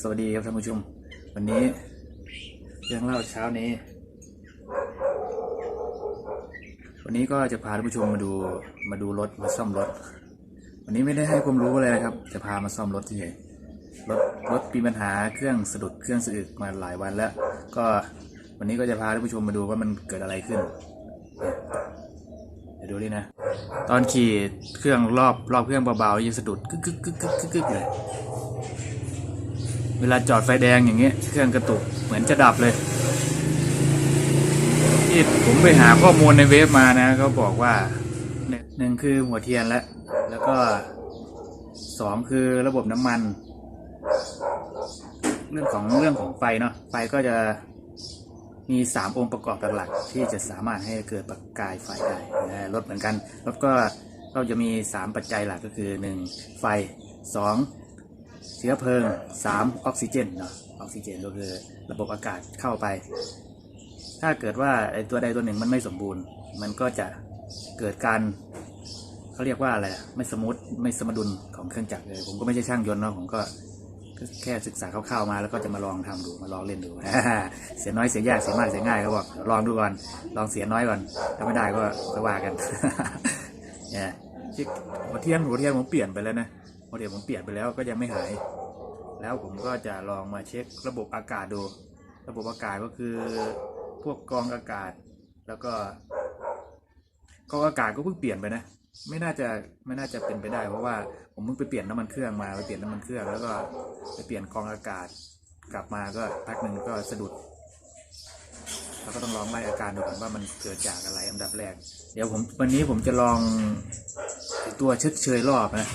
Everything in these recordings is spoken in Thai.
สวัสดีครับท่านผู้ชม วันนี้เรื่องเล่าเช้านี้ วันนี้ก็จะพาท่านผู้ชมมาดูมาดูรถมาซ่อมรถ วันนี้ไม่ได้ให้ความรู้อะไรนะครับ จะพามาซ่อมรถที่ไหนรถรถมีปัญหาเครื่องสะดุดเครื่องสะอึกมาหลายวันแล้ว ก็วันนี้ก็จะพาท่านผู้ชมมาดูว่ามันเกิดอะไรขึ้นเดี๋ยวดูดินะ ตอนขี่เครื่องรอบรอบเครื่องเบาๆยังสะดุดกึกกึกกึกกึกกึกกึกเลย วลาจอดไฟแดงอย่างเงี้ยเครื่องกระตุกเหมือนจะดับเลย ที่ผมไปหาข้อมูลในเว็บมานะเขาบอกว่าหนึ่งหนึ่งคือหัวเทียนแล้วแล้วก็สองคือระบบน้ำมัน เรื่องของเรื่องของไฟเนาะไฟก็จะมีสามองค์ประกอบหลักๆที่จะสามารถให้เกิดประกายไฟได้นรถเหมือนกันรถก็ก็จะมีสามปัจจัยหลักก็คือหนึ่งไฟสอง เชื้อเพลิง3ออกซิเจนเนาะออกซิเจนก็คือระบบอากาศเข้าไป ถ้าเกิดว่าไอตัวใดตัวหนึ่งมันไม่สมบูรณ์ มันก็จะเกิดการเขาเรียกว่าอะไรอะไม่สมูทไม่สมดุลของเครื่องจักรเลยผมก็ไม่ใช่ช่างยนต์เนาะผมก็แค่ศึกษาคร่าวๆมาแล้วก็จะมาลองทำดูมาลองเล่นดู เสียน้อยเสียยากเสียมากเสียง่ายเขาบอกลองดูก่อนลองเสียน้อยก่อนถ้าไม่ได้ก็ก็ว่ากันเนี่ยหัวเทียนหัวเทียนผมเปลี่ยนไปแล้วนะ เทียนผมเปลี่ยนไปแล้วก็ยังไม่หาย แล้วผมก็จะลองมาเช็คระบบอากาศดู ระบบอากาศก็คือพวกกรองอากาศ แล้วก็กรองอากาศก็เพิ่งเปลี่ยนไปนะ ไม่น่าจะไม่น่าจะเป็นไปได้ เพราะว่าผมเพิ่งไปเปลี่ยนน้ำมันเครื่องมาไปเปลี่ยนน้ำมันเครื่องแล้วก็ไปเปลี่ยนกรองอากาศ กลับมาก็พักหนึ่งก็สะดุดเราก็ต้องลองไล่อาการดูก่อนว่ามันเกิดจากอะไรอันดับแรก เดี๋ยวผมวันนี้ผมจะลองตัวชดเชยรอบนะ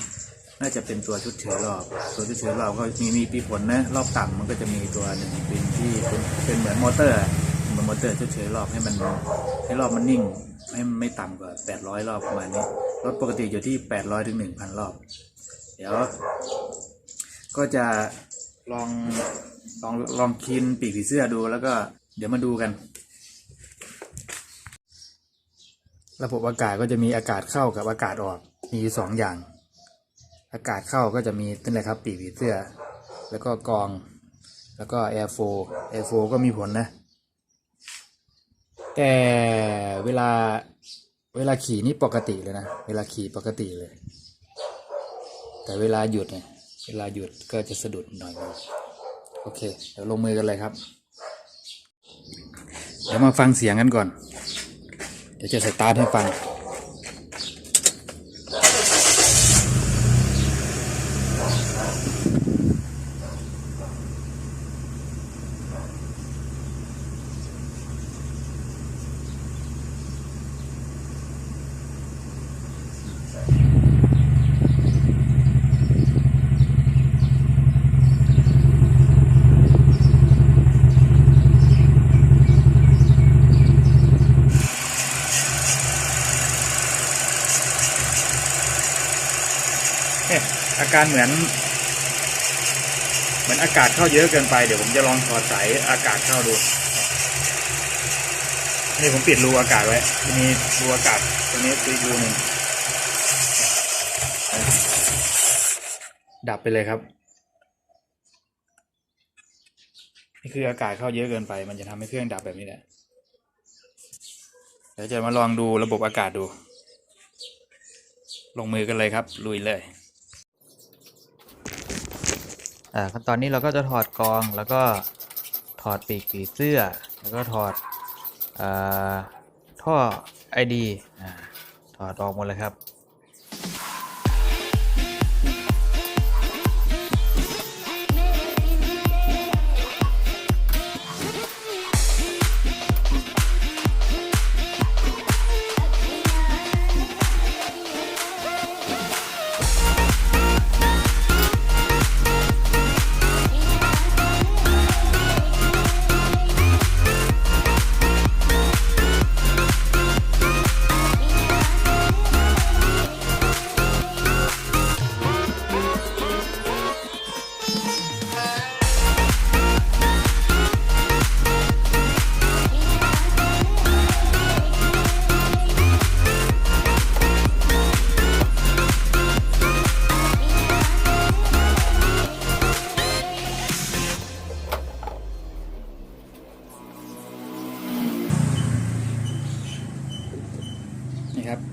น่าจะเป็นตัวชุดเชยรอบ ตัวชุดเชยรอบก็มีมีปีผลนะรอบต่ำมันก็จะมีตัวหนึ่งเป็นที่เป็นเป็นเหมือนมอเตอร์เหมือนมอเตอร์ชดเชยรอบให้มันให้รอบมันนิ่งให้มันไม่ต่ำกว่า 800 รอบประมาณนี้รถปกติอยู่ที่ 800ถึง1,000 รอบ เดี๋ยว ก็จะลองลองลองคินปีกผีเสื้อดูแล้วก็เดี๋ยวมาดูกัน ระบบอากาศก็จะมีอากาศเข้ากับอากาศออกมีสองอย่าง อากาศเข้าก็จะมีนั่นแหละครับปีกผีเสื้อ แล้วก็กอง แล้วก็แอร์โฟแอร์โฟก็มีผลนะ แต่เวลาเวลาขี่นี่ปกติเลยนะ เวลาขี่ปกติเลย แต่เวลาหยุดเนี่ยเวลาหยุดก็จะสะดุดหน่อย โอเค เดี๋ยวลงมือกันเลยครับ เดี๋ยวมาฟังเสียงกันก่อน เดี๋ยวจะสตาร์ทให้ฟัง เนี่ย อาการเหมือน เหมือนอากาศเข้าเยอะเกินไปเดี๋ยวผมจะลองถอดสายอากาศเข้าดูนี่ผมปิดรูอากาศไว้มีรูอากาศตัวนี้ตีรูหนึ่งดับไปเลยครับ นี่คืออากาศเข้าเยอะเกินไป มันจะทำให้เครื่องดับแบบนี้แหละเดี๋ยวจะมาลองดูระบบอากาศดู ลงมือกันเลยครับ ลุยเลย ขั้นตอนนี้เราก็จะถอดกองแล้วก็ถอดปีกผีเสื้อ แล้วก็ถอดอท่อไอดีอ่าถอดออกหมดเลยครับ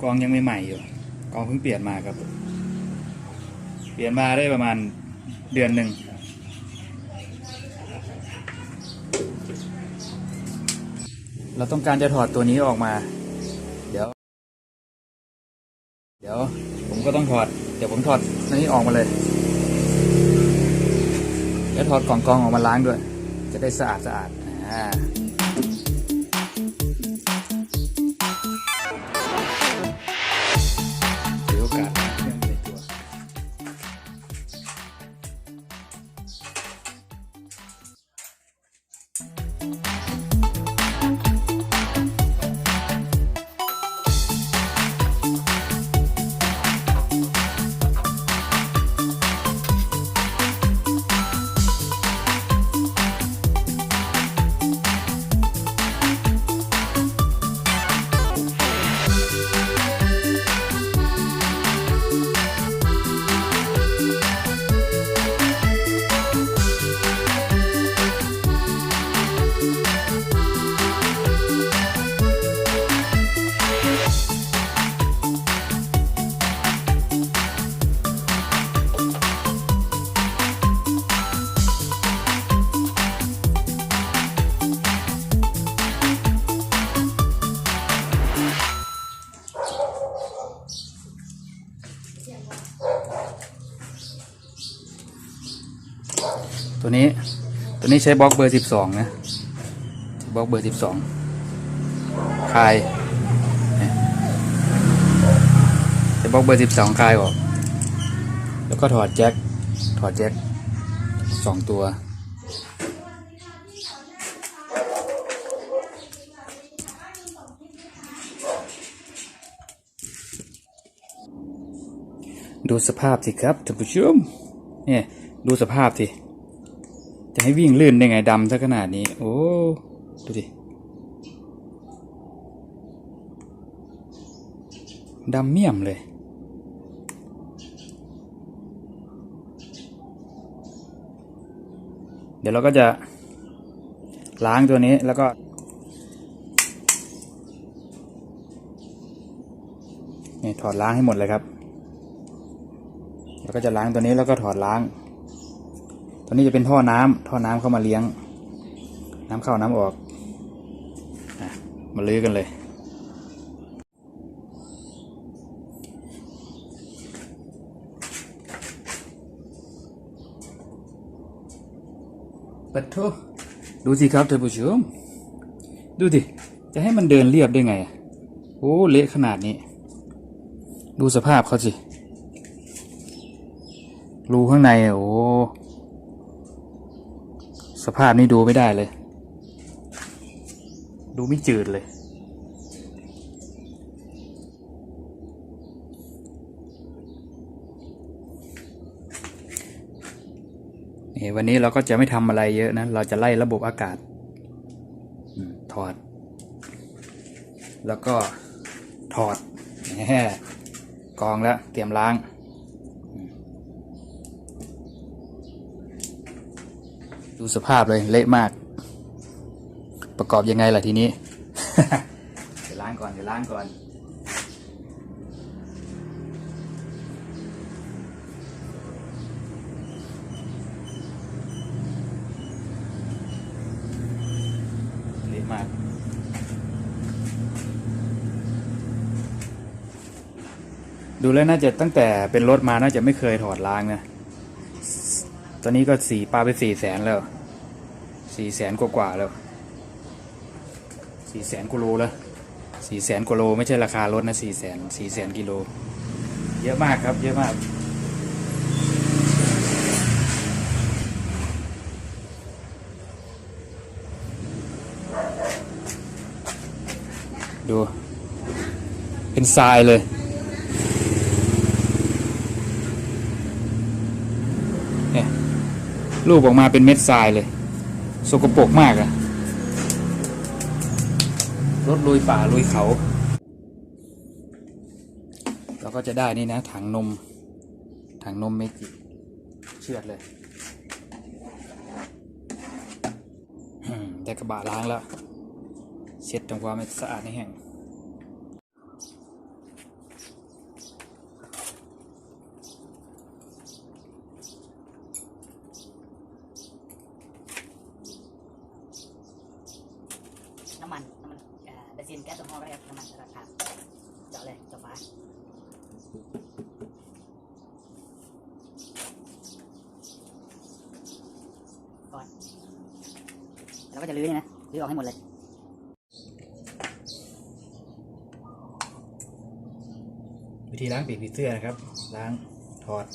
กองยังไม่ใหม่อยู่ กองเพิ่งเปลี่ยนมาครับ เปลี่ยนมาได้ประมาณเดือนหนึ่งเราต้องการจะถอดตัวนี้ออกมา เดี๋ยว เดี๋ยวผมก็ต้องถอด เดี๋ยวผมถอดนนี้ออกมาเลย แล้วถอดกล่องกองออกมาล้างด้วย จะได้สะอาดสะอาดอ่า ตัวนี้ใช้บล็อกเบอร์สิบสองนะบล็อกเบอร์สิบสองคลายใช้บล็อกเบอร์สิบสองคลายออก แล้วก็ถอดแจ็คถอดแจ็คสองตัวดูสภาพสิครับท่านผู้ชมเนี่ยดูสภาพสิ ให้วิ่งลื่นได้ไงดำซะขนาดนี้ โอ้ ดูดิดำเมี่ยมเลย เดี๋ยวเราก็จะล้างตัวนี้แล้วก็นี่ถอดล้างให้หมดเลยครับ แล้วก็จะล้างตัวนี้แล้วก็ถอดล้าง ตัวนี้จะเป็นท่อน้ำท่อน้ำเข้ามาเลี้ยง น้ำเข้าน้ำออกอะมาลื้อกันเลยปัดโทดูสิครับท่านผู้ชม ดูดิจะให้มันเดินเรียบได้ไง โอ้เละขนาดนี้ ดูสภาพเขาสิ รูข้างใน โอ้ สภาพนี้ดูไม่ได้เลย ดูไม่จืดเลยนี่วันนี้เราก็จะไม่ทำอะไรเยอะนะ เราจะไล่ระบบอากาศถอด แล้วก็ถอดแหกองแล้ว เตรียมล้าง ดูสภาพเลยเละมาก ประกอบยังไงล่ะทีนี้ เดี๋ยวล้างก่อนเดี๋ยวล้างก่อน เละมาก ดูแล้วน่าจะตั้งแต่เป็นรถมาน่าจะไม่เคยถอดล้างนะ ตอนนี้ก็สี่ปลาไปสี่แสนแล้วสี่แสนกว่าๆแล้วสี่แสนกิโลแล้วสี่แสนกิโลไม่ใช่ราคารถนะสี่แสนสี่แสนกิโล เยอะมากครับ เยอะมาก ดู เป็นทรายเลยเนี่ย รูปออกมาเป็นเม็ดทรายเลย สกปรกมากอะรถลุยป่าลุยเขา เราก็จะได้นี่นะ ถังนม ถังนมเมจิเชือดเลยได้กระบะล้างแล้ว เช็ดทำความสะอาดให้แห้ง น้ำมันน้ำมันเอ่อเบน ซินแก๊สโซฮอล์ก็ได้ครับน้ำมันราคาเจาะเลยเจาะฝาก่อนแล้วก็จะลื้อนี่นะลื้อออกให้หมดเลยวิธีล้างปีกผีเสื้อนะครับ ล้างถอด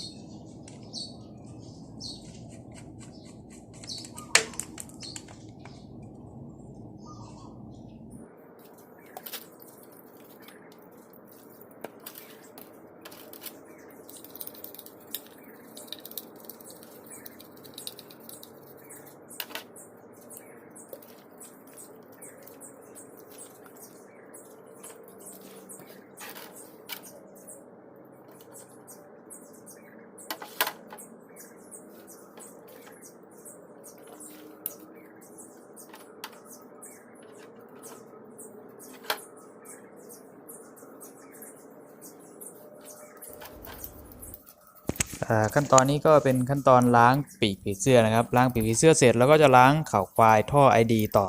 ขั้นตอนนี้ก็เป็นขั้นตอนล้างปีกผีเสื้อนะครับ ล้างปีกผีเสื้อเสร็จแล้วก็จะล้างเข่าควายท่อ ID ต่อ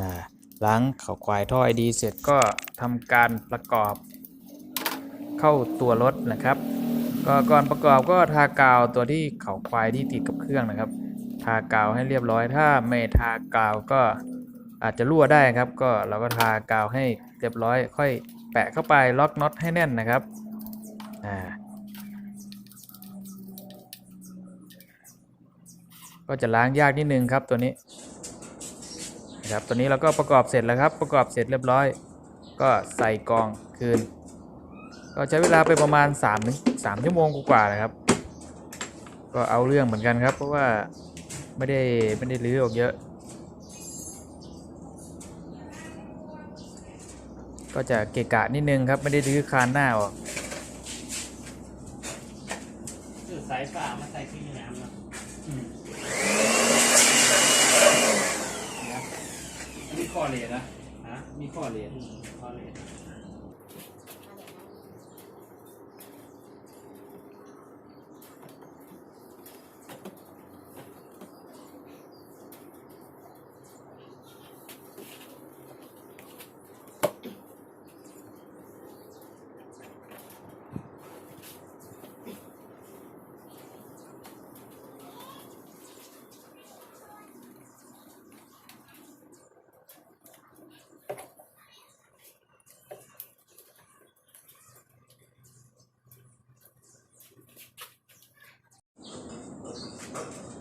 อล้างเข่าควายท่อ ID เสร็จก็ทำการประกอบเข้าตัวรถนะครับก็ก่อนประกอบก็ทากาวตัวที่เข่าควายที่ติดกับเครื่องนะครับ ทากาวให้เรียบร้อย ถ้าไม่ทากาวก็อาจจะรั่วได้ครับ ก็เราก็ทากาวให้เรียบร้อย ค่อยแปะเข้าไปล็อกน็อตให้แน่นนะครับอ่า ก็จะล้างยากนิดนึงครับตัวนี้นะครับตัวนี้เราก็ประกอบเสร็จแล้วครับ ประกอบเสร็จเรียบร้อย ก็ใส่กองคืน ก็ใช้เวลาไปประมาณ3ถึง3ชั่วโมงกว่าๆนะครับ ก็เอาเรื่องเหมือนกันครับ เพราะว่าไม่ได้ไม่ได้รื้อออกเยอะ ก็จะเกะกะนิดนึงครับไม่ได้รื้อคานหน้าออก ข้อเรียนนะฮะมีข้อเรียน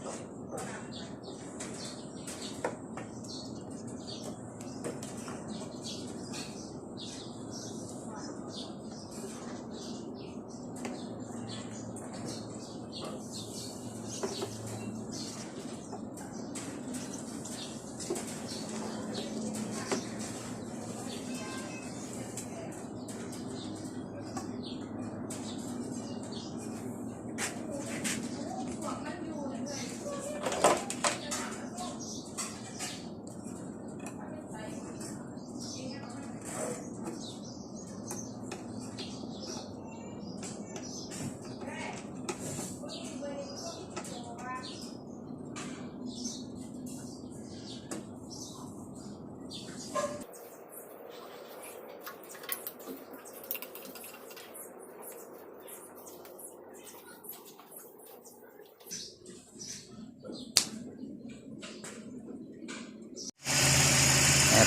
ああ。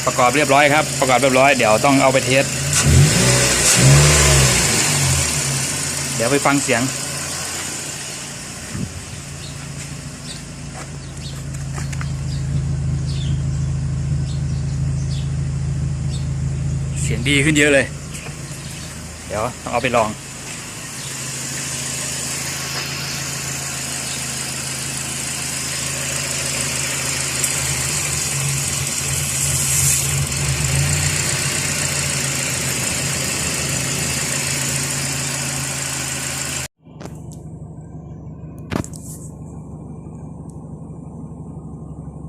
ประกอบเรียบร้อยครับ ประกอบเรียบร้อยเดี๋ยวต้องเอาไปเทสเดี๋ยวไปฟังเสียงเสียงดีขึ้นเยอะเลย เดี๋ยวต้องเอาไปลอง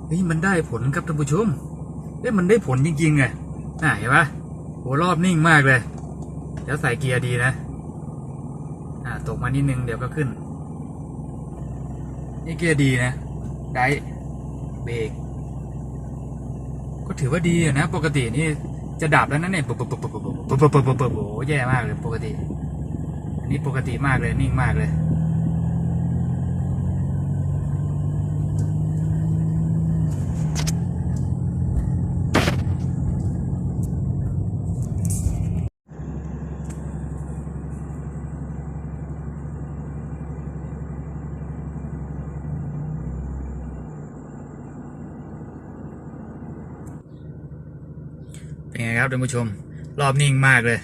เฮ้ยมันได้ผลครับท่านผู้ชมเอ้ยมันได้ผลจริงๆไงน่าเห็นปะโหรอบนิ่งมากเลยเดี๋ยวใส่เกียร์ดีนะ อ่าตกมานิดนึงเดี๋ยวก็ขึ้น นี่เกียร์ดีนะได้เบรกก็ถือว่าดีอยู่นะ ปกตินี่จะดับแล้วนั่นเนี่ยปุ๊บปุ๊บปุ๊บปุ๊บปุ๊บปุ๊บปุ๊บปุ๊บโอ้โหแย่มากเลยปกติ อันนี้ปกติมากเลยนิ่งมากเลย ครับท่านผู้ชม รอบนิ่งมากเลย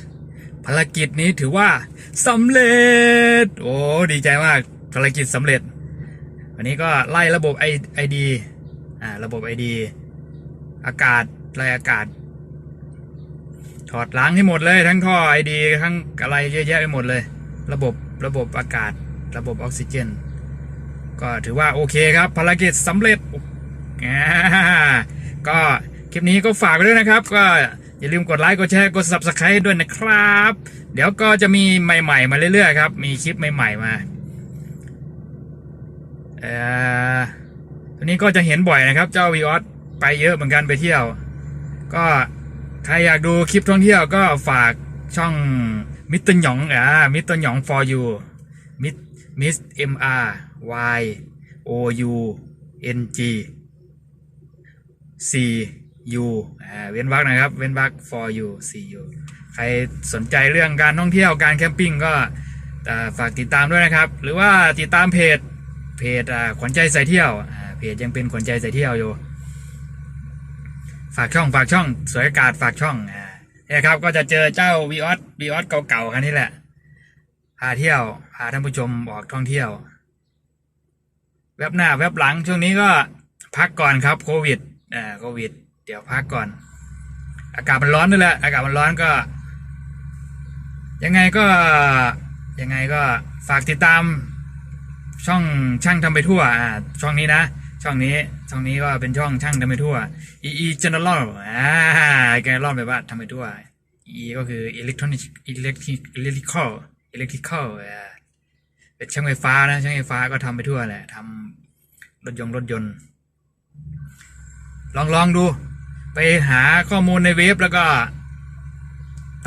ภารกิจนี้ถือว่าสำเร็จ โอ้ดีใจมากภารกิจสำเร็จวันนี้ก็ไล่ระบบไอไอดีอ่าระบบไอดีอากาศไล่อากาศ ถอดล้างให้หมดเลย ทั้งท่อไอดีทั้งอะไรเยอะแยะไปหมดเลย ระบบระบบอากาศ ระบบออกซิเจน ก็ถือว่าโอเคครับ ภารกิจสำเร็จอ่าก็คลิปนี้ก็ฝากไว้ด้วยนะครับ ก็ อย่าลืมกดไลค์กดแชร์กด subscribe ด้วยนะครับ เดี๋ยวก็จะมีใหม่ ๆ มาเรื่อยๆครับ มีคลิปใหม่ ๆ มาเอ่อตัวนี้ก็จะเห็นบ่อยนะครับ เจ้าวีออสไปเยอะเหมือนกันไปเที่ยว ก็ใครอยากดูคลิปท่องเที่ยวก็ฝากช่องมิสเตอร์หยองอ่ามิสเตอร์หยอง for you มิสมิส M R Y O U N G C u เว้นวรรคนะครับ เว้นวรรค for you C U ใครสนใจเรื่องการท่องเที่ยวการแคมปิ้งก็ฝากติดตามด้วยนะครับ หรือว่าติดตามเพจเพจขวัญใจสายเที่ยวเพจยังเป็นขวัญใจสายเที่ยวอยู่ ฝากช่องฝากช่อง สวยอากาศฝากช่องเนี่ยครับก็จะเจอเจ้าวีออสวีออสเก่าๆคันนี้แหละพาเที่ยวพาท่านผู้ชมออกท่องเที่ยว แวบหน้าแวบหลังช่วงนี้ก็พักก่อนครับโควิดอ่าโควิด เดี๋ยวพักก่อน อากาศมันร้อนด้วยแหละ อากาศมันร้อนก็ ยังไงก็ยังไงก็ฝากติดตาม ช่องช่างทำไปทั่วอ่าช่องนี้นะ ช่องนี้ช่องนี้ก็เป็นช่องช่างทำไปทั่ว EE General อ่า General แปลว่าทำไปทั่ว EE ก็คือ Electronic Electric Electrical Electrical อ่าเป็นช่างไฟฟ้านะช่างไฟฟ้าก็ทำไปทั่วแหละทำรถยนต์รถยนต์ ลองลองดู ไปหาข้อมูลในเว็บแล้วก็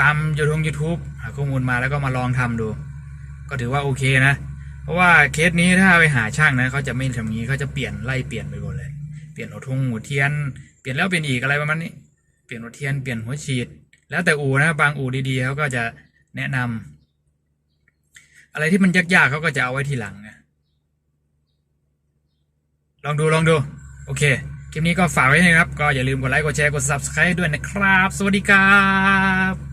ตามยูทงยูทูบหาข้อมูลมาแล้วก็มาลองทำดู ก็ถือว่าโอเคนะ เพราะว่าเคสนี้ถ้าไปหาช่างนะเขาจะไม่ทำางี้เขาจะเปลี่ยนไล่เปลี่ยนไปหมดเลย เปลี่ยนหัวทงหัวเทียน เปลี่ยนแล้วเปลี่ยนอีกอะไรประมาณนี้ เปลี่ยนหัวเทียนเปลี่ยนหัวฉีด แล้วแต่อู่นะบางอู่ดีๆเขาก็จะแนะนำอะไรที่มันยากๆเขาก็จะเอาไว้ทีหลังไงลองดูลองดู โอเค คลิปนี้ก็ฝากไว้นะครับ ก็อย่าลืมกดไลค์ กดแชร์ กด subscribe ด้วยนะครับ สวัสดีครับ